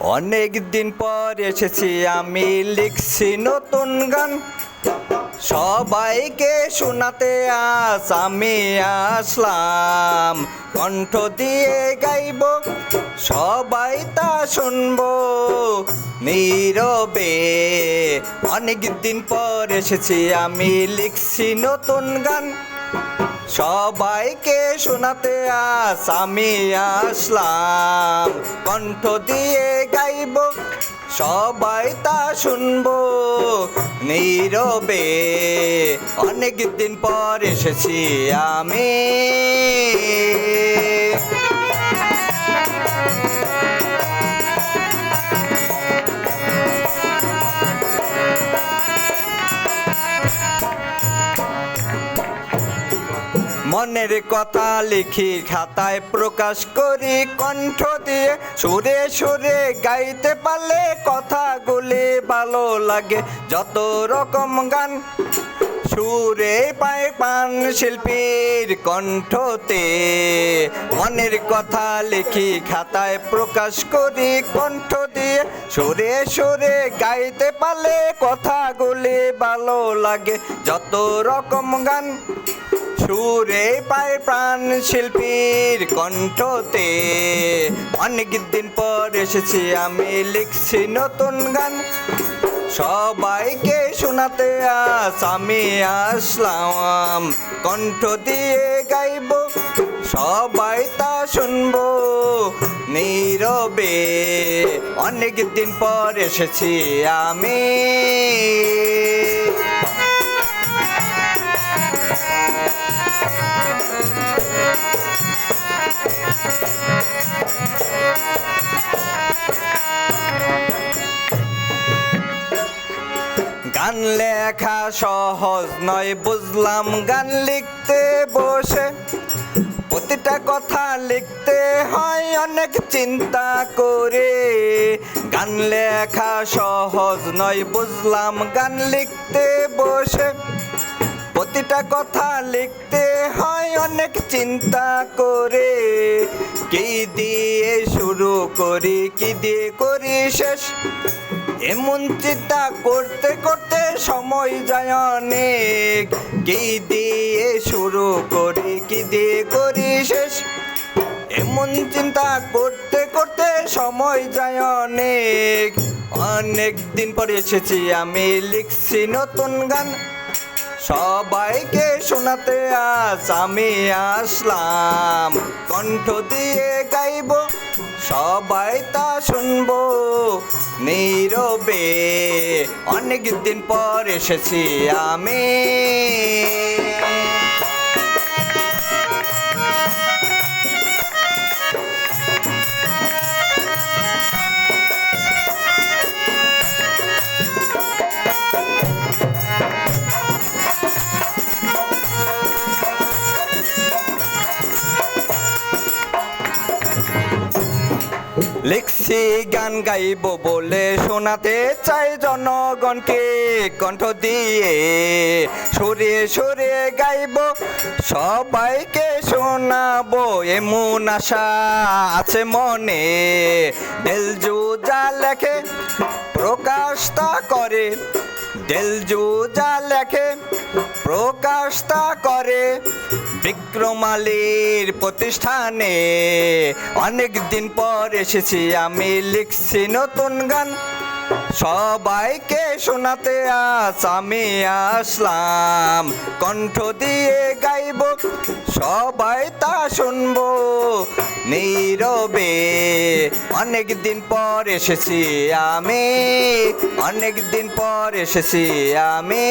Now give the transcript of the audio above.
অনেক দিন পর এসেছি, আমি লিখছি নতুন গান। সবাইকে শোনাতে আস আমি আসলাম, কণ্ঠ দিয়ে গাইব, সবাই তা শুনব। নীরবে, অনেক দিন পর এসেছি, আমি লিখছি নতুন গান। সবাইকে শোনাতে আস, আমি আসলাম। কণ্ঠ দিয়ে গাইব, সবাই তা শুনব নীরবে। অনেক দিন পর এসেছি আমি। মনের কথা লিখি, খাতায় প্রকাশ করি, কণ্ঠ দিয়ে সুরে সুরে গাইতে পারলে কথাগুলি ভালো লাগে। যত রকম গান সুরে পায় পান শিল্পীর কণ্ঠতে। মনের কথা লিখি, খাতায় প্রকাশ করি, কণ্ঠ দিয়ে সুরে সুরে গাইতে পারলে কথাগুলি ভালো লাগে। যত রকম গান সুরে পায় প্রাণ শিল্পীর কণ্ঠতে। অনেক দিন পর এসেছি আমি, লিখছি নতুন গান। সবাইকে শোনাতে আস আমি আসলাম, কণ্ঠ দিয়ে গাইব। সবাই তা শুনব নীরবে। অনেক দিন পর এসেছি আমি। গান লেখা সহজ নয়, বুঝলাম গান লিখতে বসে। প্রতিটা কথা লিখতে হয় অনেক চিন্তা করে। গান লেখা সহজ নয়, বুঝলাম গান লিখতে বসে। প্রতিটা কথা লিখতে হয় অনেক চিন্তা করে। কি দিয়ে শুরু করি, কি দিয়ে করি শেষ? এমন চিন্তা করতে করতে সময় যায় অনেক। কি দিয়ে শুরু করি, কি দিয়ে করি শেষ? এমন চিন্তা করতে করতে সময় যায় অনেক। অনেক দিন পরে এসেছি, আমি লিখছি নতুন গান। সবাইকে শোনাতে আজ আমি আসলাম। কণ্ঠ দিয়ে গাইব। সবাই তা শুনব নীরবে। অনেক দিন পর এসেছি আমি। লিখছি গান গাইব বলে শোনাতে চাই জনগণকে কণ্ঠ দিয়ে। সুরে সুরে গাইব, সবাইকে শোনাবো এমন আশা আছে মনে। দিলজু যা লেখে, প্রকাশ তা করে। দিলজু যা লেখে, প্রকাশ তা করে। বিক্রমালির প্রতিষ্ঠানে অনেক দিন পর এসেছি, আমি লিখছি নতুন গান। সবাইকে শোনাতে আস আমি আসলাম, কণ্ঠ দিয়ে গাইব, সবাই তা শুনব। নীরবে অনেক দিন পর এসেছি আমি, অনেক দিন পর এসেছি আমি।